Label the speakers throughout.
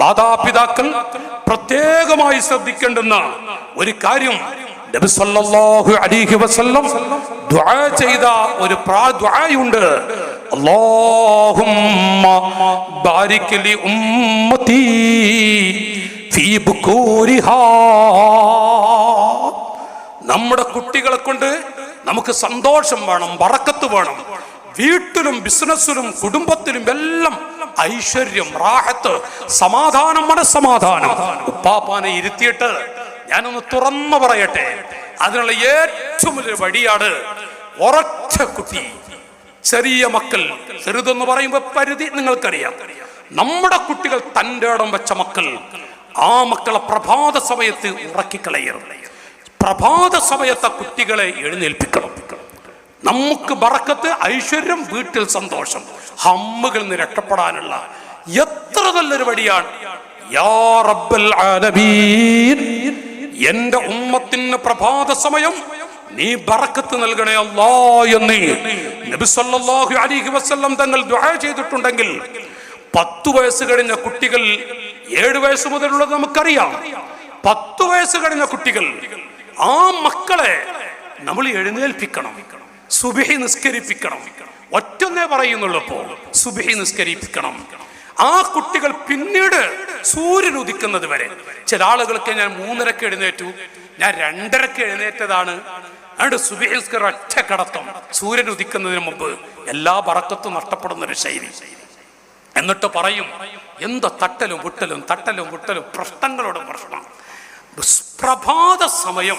Speaker 1: മാതാപിതാക്കൾ പ്രത്യേകമായി ശ്രദ്ധിക്കേണ്ടുന്ന ഒരു കാര്യം. വസല്ലം ചെയ്ത ഒരു നമ്മുടെ കുട്ടികളെ കൊണ്ട് നമുക്ക് സന്തോഷം വേണം വറക്കത്ത് വേണം. വീട്ടിലും ബിസിനസ്സിലും കുടുംബത്തിലും എല്ലാം ഐശ്വര്യം റാഹത്ത് സമാധാനം മനസ്സമാധാനം. ഉപ്പാപ്പാനെ ഇരുത്തിയിട്ട് ഞാനൊന്ന് തുറന്നു പറയട്ടെ. അതിനുള്ള ഏറ്റവും വലിയ വഴിയാണ് ഉറച്ച കുട്ടി. ചെറിയ മക്കൾ ചെറുതെന്ന് പറയുമ്പോൾ പരിധി നിങ്ങൾക്കറിയാം. നമ്മുടെ കുട്ടികൾ തന്റെ ഇടം വെച്ച മക്കൾ. ആ മക്കളെ പ്രഭാത സമയത്ത് ഉറക്കിക്കളയരുത്. പ്രഭാത സമയത്തെ കുട്ടികളെ എഴുന്നേൽപ്പിക്കണം. നമുക്ക് ബറക്കത്ത് ഐശ്വര്യം വീട്ടിൽ സന്തോഷം. ഹമ്മുകളിൽ നിന്ന് രക്ഷപ്പെടാനുള്ള എത്ര നല്ലൊരു വഴിയാണ്. എന്റെ ഉമ്മത്തിന് പ്രഭാത സമയം. നീ ബറക്കത്ത് നൽകണേ അല്ലാ എന്ന്. നബി സല്ലല്ലാഹു അലൈഹി വസല്ലം തങ്ങൾ ദുആ ചെയ്തിട്ടുണ്ടെങ്കിൽ പത്ത് വയസ്സ് കഴിഞ്ഞ കുട്ടികൾ ഏഴ് വയസ്സ് മുതലുള്ളത് നമുക്കറിയാം. പത്ത് വയസ്സ് കഴിഞ്ഞ കുട്ടികൾ ആ മക്കളെ നമ്മൾ എഴുന്നേൽപ്പിക്കണം. സുബിഹി നിസ്കരിപ്പിക്കണം. ഒറ്റൊന്നേ പറയുന്നുള്ളൂ ഇപ്പോൾ സുബിഹി നിസ്കരിപ്പിക്കണം. ആ കുട്ടികൾ പിന്നീട് സൂര്യൻ ഉദിക്കുന്നത് വരെ. ചില ആളുകൾക്ക് ഞാൻ മൂന്നരക്ക് എഴുന്നേറ്റു. ഞാൻ രണ്ടരക്ക് എഴുന്നേറ്റതാണ്. അതുകൊണ്ട് സുബിഹി നിസ്കർ ഒറ്റ കടത്തം. സൂര്യൻ ഉദിക്കുന്നതിന് മുമ്പ് എല്ലാ പറക്കത്തും നഷ്ടപ്പെടുന്ന ഒരു ശൈലി. എന്നിട്ട് പറയും എന്തോ തട്ടലും വിട്ടലും തട്ടലും വിട്ടലും പ്രശ്നങ്ങളോട് പ്രശ്നം. പ്രഭാത സമയം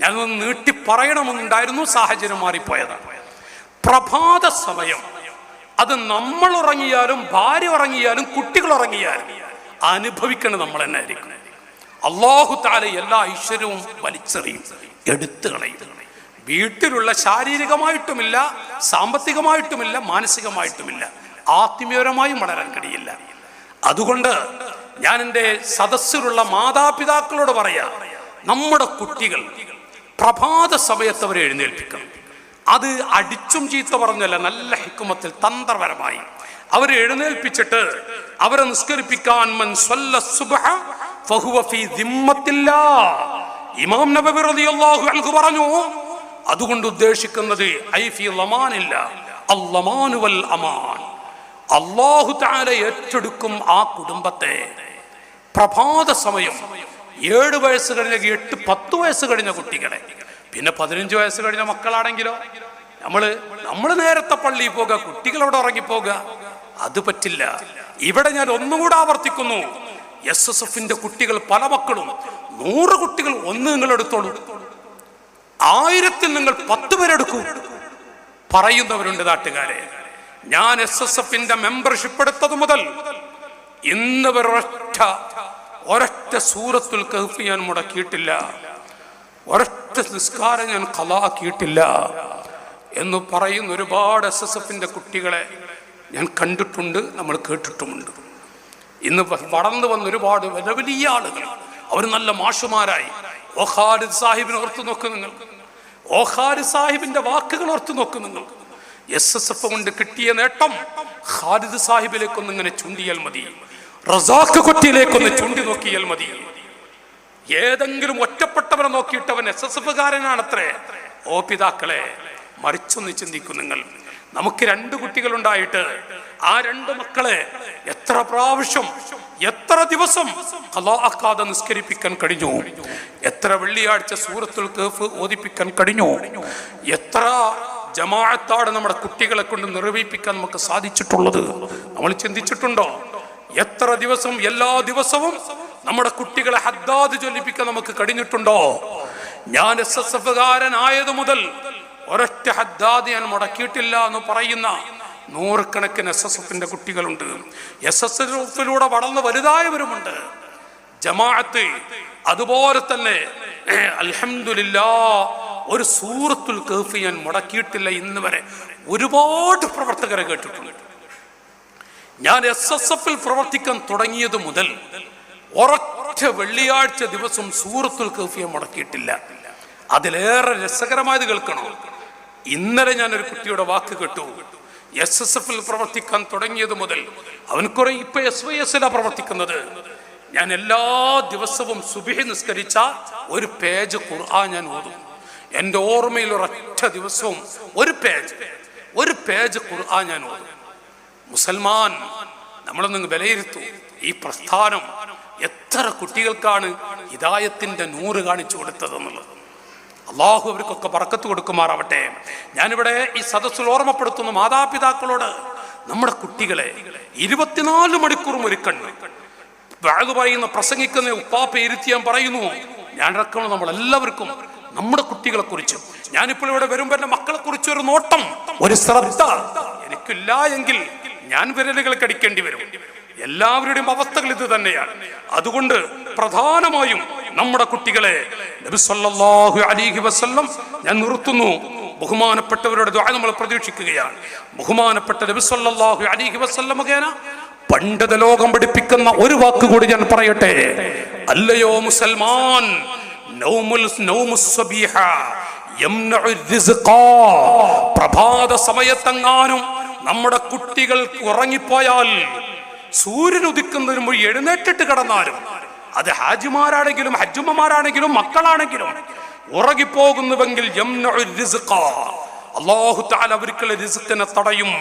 Speaker 1: ഞാനൊന്ന് നീട്ടി പറയണമെന്നുണ്ടായിരുന്നു സാഹചര്യം മാറിപ്പോയതാണ്. പ്രഭാത സമയം. അത് നമ്മൾ ഉറങ്ങിയാലും ഭാര്യ ഉറങ്ങിയാലും കുട്ടികൾ ഉറങ്ങിയാലും അനുഭവിക്കണം നമ്മൾ തന്നെ ആയിരിക്കും. അള്ളാഹു താല എല്ലാ ഐശ്വര്യവും വലിച്ചെറിയും എടുത്തു കളയും. വീട്ടിലുള്ള ശാരീരികമായിട്ടുമില്ല സാമ്പത്തികമായിട്ടുമില്ല മാനസികമായിട്ടുമില്ല ആത്മീയപരമായും വളരാൻ കഴിയില്ല. അതുകൊണ്ട് ഞാൻ എന്റെ സദസ്സിലുള്ള മാതാപിതാക്കളോട് പറയാ നമ്മുടെ കുട്ടികൾ പ്രഭാത സമയത്ത് അവരെ എഴുന്നേൽപ്പിക്കണം. അത് അടിച്ചും ചീത്ത പറഞ്ഞല്ല നല്ല ഹിക്കുമത്തിൽ തന്ത്രപരമായി. അവരെ എഴുന്നേൽപ്പിച്ചിട്ട് അവരെ നിസ്കരിപ്പിക്കാൻ മൻ സ്വല്ല ഫഹുവ ദിമ്മത്തില്ലാ. ഇമാം നബവി പറഞ്ഞു അതുകൊണ്ട് ഉദ്ദേശിക്കുന്നത് ഐ ഫി ലമാനില്ല വൽ അമാൻ. അള്ളാഹു താല ഏറ്റെടുക്കും ആ കുടുംബത്തെ. പ്രഭാത സമയം ഏഴ് വയസ്സ് കഴിഞ്ഞ എട്ട് പത്ത് വയസ്സ് കഴിഞ്ഞ കുട്ടികളെ. പിന്നെ പതിനഞ്ച് വയസ്സ് കഴിഞ്ഞ മക്കളാണെങ്കിലോ? നമ്മൾ നമ്മൾ നേരത്തെ പള്ളിയിൽ പോകുക കുട്ടികളോട് അവിടെ ഉറങ്ങിപ്പോകുക അത് പറ്റില്ല. ഇവിടെ ഞാൻ ഒന്നുകൂടെ ആവർത്തിക്കുന്നു. എസ് എസ് എഫിന്റെ കുട്ടികൾ പല മക്കളും നൂറ് കുട്ടികൾ ഒന്ന് നിങ്ങൾ എടുത്തോളൂ. ആയിരത്തിൽ നിങ്ങൾ പത്ത് പേരെടുക്കൂ പറയുന്നവരുണ്ട് നാട്ടുകാരെ. ഞാൻ എസ് എസ് എഫിന്റെ മെമ്പർഷിപ്പ് എടുത്തത് മുതൽ ഇന്ന് ഒരൊറ്റ ഒരൊറ്റ സൂറത്തുൽ കഹഫ് ഞാൻ മുടക്കിയിട്ടില്ല. ഒരൊറ്റ നിസ്കാരം ഞാൻ കലാക്കിയിട്ടില്ല എന്ന് പറയുന്ന ഒരുപാട് എസ് എസ് എഫിന്റെ കുട്ടികളെ ഞാൻ കണ്ടിട്ടുണ്ട് നമ്മൾ കേട്ടിട്ടുമുണ്ട്. ഇന്ന് വളർന്നു വന്ന ഒരുപാട് വലിയ വലിയ ആളുകൾ അവർ നല്ല മാഷുമാരായി. ഓ ഖാലിദ് സാഹിബിനെ ഓർത്തു നോക്ക് നിങ്ങൾ. ഓ ഖാലിദ് സാഹിബിന്റെ വാക്കുകൾ ഓർത്തു നോക്ക് നിങ്ങൾ. എസ് എസ് എഫ് കൊണ്ട് കിട്ടിയ നേട്ടം ഖാലിദ് സാഹിബിലേക്കൊന്നിങ്ങനെ ചൂണ്ടിയാൽ മതി. റസാഖ് കുട്ടിയിലേക്കൊന്ന് ചൂണ്ടി നോക്കിയാൽ മതി. ഏതെങ്കിലും ഒറ്റപ്പെട്ടവനെ നോക്കിയിട്ടവൻ എസ് എസ് എസ് എഫുകാരനാണത്രേ ഓ പിതാക്കളെ മറിച്ചൊന്ന് ചിന്തിക്കും നിങ്ങൾ. നമുക്ക് രണ്ട് കുട്ടികളുണ്ടായിട്ട് ആ രണ്ട് മക്കളെ എത്ര പ്രാവശ്യം എത്ര ദിവസം കലാക്കാതെ നിസ്കരിപ്പിക്കാൻ കഴിഞ്ഞു? എത്ര വെള്ളിയാഴ്ച സൂറത്തുൽ കേഫ് ഓദിപ്പിക്കാൻ കഴിഞ്ഞു? എത്ര ജമാഅത്താണ് നമ്മുടെ കുട്ടികളെ കൊണ്ട് നിർവഹിപ്പിക്കാൻ നമുക്ക് സാധിച്ചിട്ടുള്ളത്? നമ്മൾ ചിന്തിച്ചിട്ടുണ്ടോ? എത്ര ദിവസം എല്ലാ ദിവസവും നമ്മുടെ കുട്ടികളെ ഹദ്ദാദ് ചൊല്ലിപ്പിക്കാൻ നമുക്ക് കഴിഞ്ഞിട്ടുണ്ടോ? ഞാൻ എസ് എസ് എഫുകാരനായത് മുതൽ ഒരൊറ്റ ഹദ്ദാദ് ഞാൻ മുടക്കിയിട്ടില്ല എന്ന് പറയുന്ന നൂറുകണക്കിന് എസ് എസ് എഫിന്റെ കുട്ടികളുണ്ട്. എസ് എസ് എഫിലൂടെ വളർന്ന് വലുതായവരുമുണ്ട്. ജമാഅത്ത് അതുപോലെ തന്നെ അൽഹംദുലില്ലാ ഒരു സൂറത്തുൽ കഹഫ് ഞാൻ മുടക്കിയിട്ടില്ല ഇന്ന് വരെ. ഒരുപാട് പ്രവർത്തകരെ കേട്ടിട്ടുണ്ട്. ഞാൻ എസ് എസ് എഫിൽ പ്രവർത്തിക്കാൻ തുടങ്ങിയത് മുതൽ ഒരൊറ്റ വെള്ളിയാഴ്ച ദിവസം സൂറത്തുൽ കഫിയെ മുടക്കിയിട്ടില്ല. അതിലേറെ രസകരമായത് കേൾക്കണോ? ഇന്നലെ ഞാൻ ഒരു കുട്ടിയുടെ വാക്ക് കേട്ടു. എസ് എസ് എഫിൽ പ്രവർത്തിക്കാൻ തുടങ്ങിയത് മുതൽ അവൻ കുറെ ഇപ്പൊ എസ് വൈ എസിലാണ് പ്രവർത്തിക്കുന്നത്. ഞാൻ എല്ലാ ദിവസവും സുബിഹി നിസ്കരിച്ച ഒരു പേജ് ഖുർആൻ ഞാൻ ഓതും. എന്റെ ഓർമ്മയിൽ ഒരൊറ്റ ദിവസവും ഒരു പേജ് ഒരു പേജ് ഖുർആൻ ഞാൻ ഓതും. മുസൽമാൻ നമ്മളൊന്ന് വിലയിരുത്തു. ഈ പ്രസ്ഥാനം എത്ര കുട്ടികൾക്കാണ് ഹിതായത്തിന്റെ നൂറ് കാണിച്ചു കൊടുത്തതെന്നുള്ളത്. അള്ളാഹു അവർക്കൊക്കെ പറക്കത്ത് കൊടുക്കുമാറാവട്ടെ. ഞാനിവിടെ ഈ സദസ്സിൽ ഓർമ്മപ്പെടുത്തുന്ന മാതാപിതാക്കളോട് നമ്മുടെ കുട്ടികളെ ഇരുപത്തിനാല് മണിക്കൂറും ഒരു കണ്ണു. വാഗ് പറയുന്ന പ്രസംഗിക്കുന്ന ഉപ്പാപ്പ ഇരുത്തി ഞാൻ പറയുന്നു. ഞാൻ ഇറക്കണം നമ്മൾ എല്ലാവർക്കും നമ്മുടെ കുട്ടികളെ കുറിച്ചും ഞാനിപ്പോൾ ഇവിടെ വരുമ്പോൾ എന്റെ മക്കളെ കുറിച്ച് ഒരു നോട്ടം ഒരു ശ്രദ്ധ എനിക്കില്ല എങ്കിൽ ഞാൻ വിരലുകൾ കടിക്കേണ്ടി വരും. എല്ലാവരുടെയും അവസ്ഥകൾ ഇത് തന്നെയാണ്. അതുകൊണ്ട് പ്രധാനമായും നമ്മുടെ കുട്ടികളെ അലൈഹി വസല്ലം ഞാൻ നിർത്തുന്നു. ബഹുമാനപ്പെട്ടവരുടെ ദുആ നമ്മൾ പ്രതീക്ഷിക്കുകയാണ്. ബഹുമാനപ്പെട്ട നബി അലിഹി വസല്ലം മുഖേന പണ്ഡിത ലോകം പഠിപ്പിക്കുന്ന ഒരു വാക്ക് കൂടി ഞാൻ പറയട്ടെ. അല്ലയോ മുസൽമാൻ നൗമുൽ പ്രഭാത സമയത്തെങ്ങാനും നമ്മുടെ കുട്ടികൾ ഉറങ്ങിപ്പോയാൽ സൂര്യൻ ഉദിക്കുന്നതിന് മുമ്പ് എഴുന്നേറ്റിട്ട് കിടന്നാലും അത് ഹാജിമാരാണെങ്കിലും ഹജ്ജുമ്മമാരാണെങ്കിലും മക്കളാണെങ്കിലും ഉറങ്ങിപ്പോകുന്നുവെങ്കിൽ യംനഉ റിസ്ഖ അല്ലാഹു തആല അവർക്കുള്ള റിസ്ഖിനെ തടയും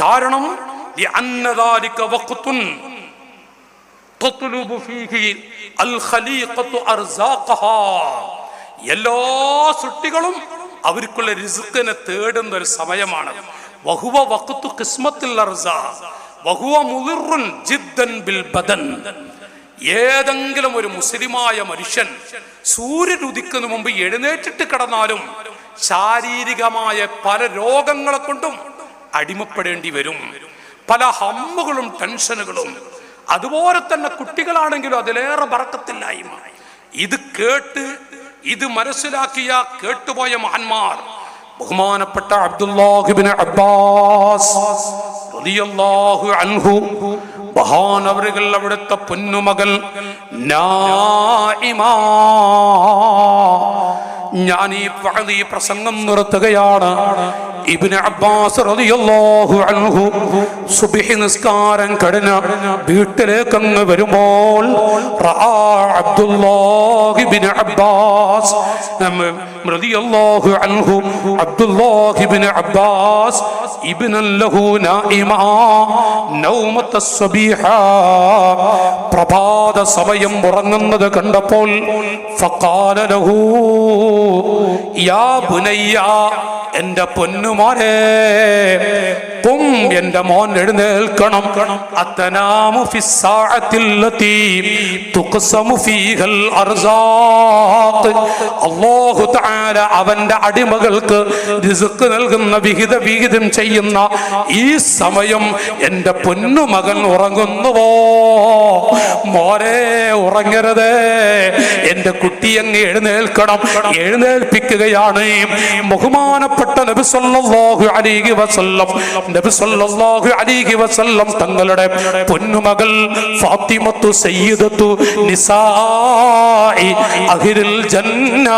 Speaker 1: കാരണം لأن ذلك وقت تطلب فيه الخليقة أرزاقها എല്ലാ സൃഷ്ടികളും അവർക്കുള്ള റിസുക്കിനെ തേടുന്ന ഒരു സമയമാണ്. വഹുവ വഖത്തു കിസ്മത്തിൽ വഹുവ മുളിറുൻ ജിദ്ദൻ ബിൽ ബദൻ. ഏതെങ്കിലും ഒരു മുസ്ലിമായ മനുഷ്യൻ സൂര്യൻ ഉദിക്കുന്ന മുമ്പ് എഴുന്നേറ്റിട്ട് കിടന്നാലും ശാരീരികമായ പല രോഗങ്ങളെ കൊണ്ടും അടിമപ്പെടേണ്ടി വരും. പല ഹമ്മുകളും ടെൻഷനുകളും. അതുപോലെ തന്നെ കുട്ടികളാണെങ്കിലും അതിലേറെ പറക്കത്തില്ലായ്മ ഇത് കേട്ട് ഇത് മനസ്സിലാക്കിയ കേട്ടുപോയ മഹാന്മാർ. ബഹുമാനപ്പെട്ട അബ്ദുല്ലാഹിബിൻ അബ്ബാസ് റളിയല്ലാഹു അൻഹു മഹാനവറുകൾ അവിടുത്തെ പൊന്നുമകൾ നായിമാ ഞാൻ ഈ പ്രസംഗം നിർത്തുകയാണ്. ഇബ്നു അബ്ബാസ് റളിയല്ലാഹു അൻഹു സുബ്ഹി നിസ്കാരം കടന വീട്ടിലേക്ക് അങ്ങ് വരുമ്പോൾ റആ ഇബ്നു അബ്ബാസ് നമ്മ റളിയല്ലാഹു അൻഹു അബ്ദുല്ലാഹ് ഇബ്നു അബ്ബാസ് ഇബ്നൻ ലഹു നായിമാ നൗമത്ത സബീഹ പ്രഭാത സമയം ഉറങ്ങുന്നത് കണ്ടപ്പോൾ ഫഖാല ലഹു യാ ബുനയ്യ എന്റെ പൊന്നുമോനെ കും എന്റെ മോൻ എഴുന്നേൽക്കണം. അത്തനാമു ഫിസ്സാഅത്തില്ലത്തി തുഖ്സമു ഫീഹൽ അർസാഖ് അല്ലാഹു തആല അവന്റെ അടിമകൾക്ക് റിസ്ക് നൽകുന്ന വിഹിത വിഹിതം ചെയ്യുന്ന ഈ സമയം എന്റെ പൊന്നുമകൻ ഉറങ്ങുന്നുവോ? മോരെ ഉറങ്ങരുതേ. എന്റെ കുട്ടി അങ്ങ് എഴുന്നേൽക്കണം. എഴുന്നേൽപ്പിക്കുകയാണ് ബഹുമാനപ്പെട്ട നബി സല്ലല്ലാഹു അലൈഹി വസല്ലം. നബി സല്ലല്ലാഹു അലൈഹി വസല്ലം തങ്ങളുടെ പൊന്നുമകൾ ഫാത്തിമത്തു സയ്യിദത്തു നിസാഇ അഹിരിൽ ജന്ന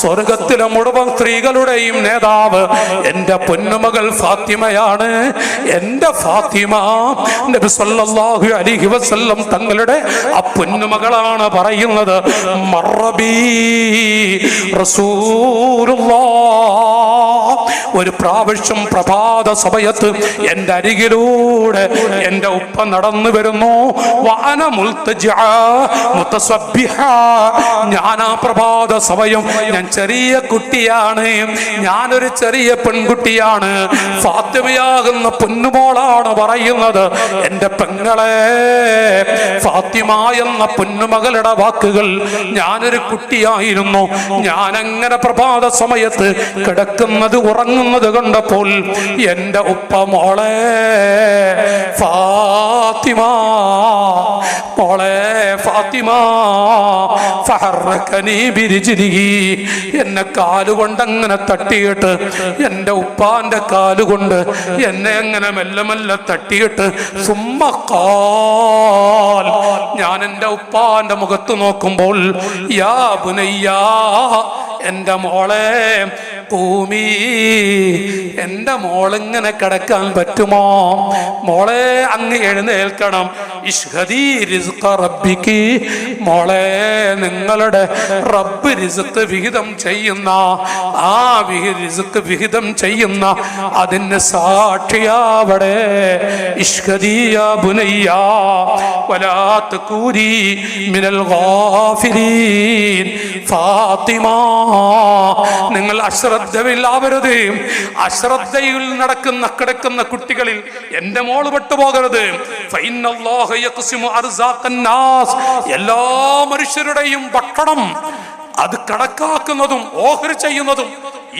Speaker 1: സ്വർഗത്തിലെ മുഴുവൻ സ്ത്രീകളുടെയും നേതാവ്. എന്റെ പൊന്നുമകൾ ഫാത്തിമയാണ്. എന്റെ ഫാത്തിമ നബി സല്ലല്ലാഹു അലൈഹി വസല്ലം തങ്ങളുടെ ആ പൊന്നുമകളാണ് പറയുന്നത്. മറബി റസൂലുള്ളാഹ് ഒരു പ്രാവശ്യം പ്രഭാത സമയത്ത് എന്റെ അരികിലൂടെ എന്റെ ഉപ്പ നടന്നു വരുന്നു. ഞാൻ ആ പ്രഭാത സമയം ഞാൻ ചെറിയ കുട്ടിയാണ്. ഞാനൊരു ചെറിയ പെൺകുട്ടിയാണ്. ഫാത്തിമയാകുന്ന പൊന്നുമോളാണ് പറയുന്നത്. എന്റെ പെങ്ങളെ ഫാത്തിമ എന്ന പൊന്നുമകളുടെ വാക്കുകൾ ഞാനൊരു കുട്ടിയായിരുന്നു. ഞാൻ അങ്ങനെ പ്രഭാത സമയത്ത് കിടക്കുന്നത് ഉറങ്ങുന്നത് കണ്ടപ്പോൾ എന്റെ ഉപ്പ മോളെ ഫാത്തിമ മോളെ ഫാത്തിമ ഫഹറക്കനീ ബിരിചിരികി എന്നെ കാലുകൊണ്ട് അങ്ങനെ തട്ടിയിട്ട് എന്റെ ഉപ്പാന്റെ കാലുകൊണ്ട് എന്നെ അങ്ങനെ മെല്ലെ മെല്ലെ തട്ടിയിട്ട് സുമ്മക്കാൽ ഞാൻ എന്റെ ഉപ്പാന്റെ മുഖത്ത് നോക്കുമ്പോൾ യാ ബുനയ്യാ എന്റെ മോളെ ഭൂമി. എന്റെ മോളിങ്ങനെ കിടക്കാൻ പറ്റുമോ? മോളെ അങ്ങ് എഴുന്നേൽക്കണം. റബ്ബിക്ക്. മോളെ നിങ്ങളുടെ റബ്ബ് റിസുക്ക് വിഹിതം ചെയ്യുന്ന ആ വിഹി വിഹിതം ചെയ്യുന്ന അതിന് സാക്ഷിയാവടെ. ഇഷ്ഹദിയ ബുനയ്യ വലാത്ത് കൂരി മിനൽ ഫാത്തിമ നിങ്ങൾ അശ്രദ്ധമില്ലാവരുത്. അശ്രദ്ധയിൽ നടക്കുന്ന കിടക്കുന്ന കുട്ടികളിൽ എന്റെ മോൾ പെട്ടുപോകരുത്. എല്ലാ മനുഷ്യരുടെയും ഭക്ഷണം അത് കണക്കാക്കുന്നതും ഓഹരി ചെയ്യുന്നതും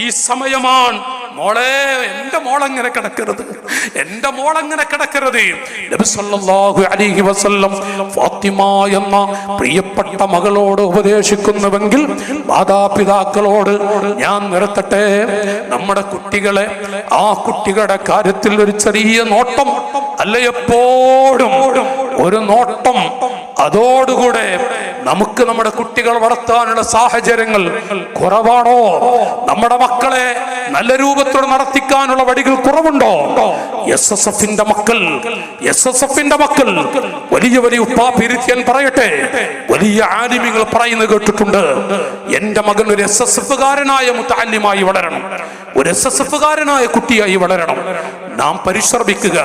Speaker 1: ഈ സമയമാണ്. മോളെ എന്റെ മോളങ്ങനെ കിടക്കരുത്? എന്റെ മോളങ്ങനെ കിടക്കരുത്? അലൈഹി വസല്ലം ഫാത്തിമ എന്ന പ്രിയപ്പെട്ട മകളോട് ഉപദേശിക്കുന്നുവെങ്കിൽ മാതാപിതാക്കളോട് ഞാൻ നിർത്തട്ടെ. നമ്മുടെ കുട്ടികളെ ആ കുട്ടികളുടെ കാര്യത്തിൽ ഒരു ചെറിയ നോട്ടം അല്ല എപ്പോഴും ഒരു നോട്ടം അതോടുകൂടെ നമുക്ക് നമ്മുടെ കുട്ടികൾ വളർത്താനുള്ള സാഹചര്യങ്ങൾ കുറവാണോ? നമ്മുടെ മക്കളെ നല്ല രൂപത്തോട് നടത്തിക്കാനുള്ള വഴികൾ കുറവുണ്ടോ? എസ് എസ് എഫിന്റെ മക്കൾ എസ് എസ് എഫിന്റെ മക്കൾ വലിയ വലിയ ഉപ്പാപ്പിരുത്തിയൻ പറയട്ടെ. വലിയ ആലിമികൾ പറയുന്നത് കേട്ടിട്ടുണ്ട്. എന്റെ മകൻ ഒരു എസ് എസ് എഫുകാരനായ മുത്താല്യമായി വളരണം. ഒരു എസ് എസ് എഫുകാരനായ കുട്ടിയായി വളരണം. നാം പരിശ്രമിക്കുക.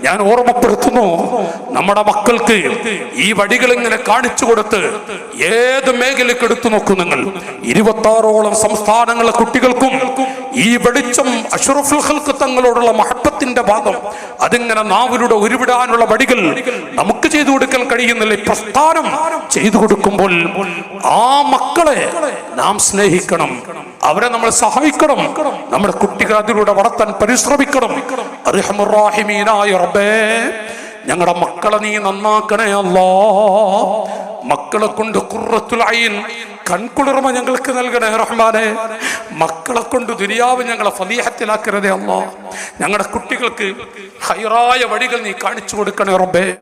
Speaker 1: ഞാൻ ഓർമ്മപ്പെടുത്തുന്നു നമ്മുടെ മക്കൾക്ക് ഈ വഴികൾ ഇങ്ങനെ കാണിച്ചു കൊടുത്ത് ഏത് മേഖലയ്ക്ക് എടുത്തു നോക്കൂ നിങ്ങൾ? ഇരുപത്തി ആറോളം സംസ്ഥാനങ്ങളെ കുട്ടികൾക്കും ഈ വെളിച്ചം അഷറഫുൽ ഹൽക്ക് തങ്ങളോടുള്ള മഹത്വത്തിന്റെ ഭാഗം അതിങ്ങനെ നാവിലൂടെ ഉരുവിടാനുള്ള വടികൾ നമുക്ക് ചെയ്തു കൊടുക്കാൻ കഴിയുന്നില്ല. പ്രസ്ഥാനം ചെയ്തു കൊടുക്കുമ്പോൾ ആ മക്കളെ നാം സ്നേഹിക്കണം. അവരെ നമ്മൾ സഹായിക്കണം. നമ്മുടെ കുട്ടികൾ അതിലൂടെ വളർത്താൻ പരിശ്രമിക്കണം. റബ്ബേ. ഞങ്ങളുടെ മക്കളെ നീ നന്നാക്കണേ അല്ലോ. മക്കളെ കൊണ്ട് കുറത്തുലായി കൺകുളിർമ ഞങ്ങൾക്ക് നൽകണേ റഹ്മാനെ. മക്കളെ കൊണ്ട് ദുരിയാവ് ഞങ്ങളെ ഫലീഹത്തിലാക്കരുതേ അല്ലോ. ഞങ്ങളുടെ കുട്ടികൾക്ക് ഹൈറായ വഴികൾ നീ കാണിച്ചു കൊടുക്കണേ റബ്ബേ.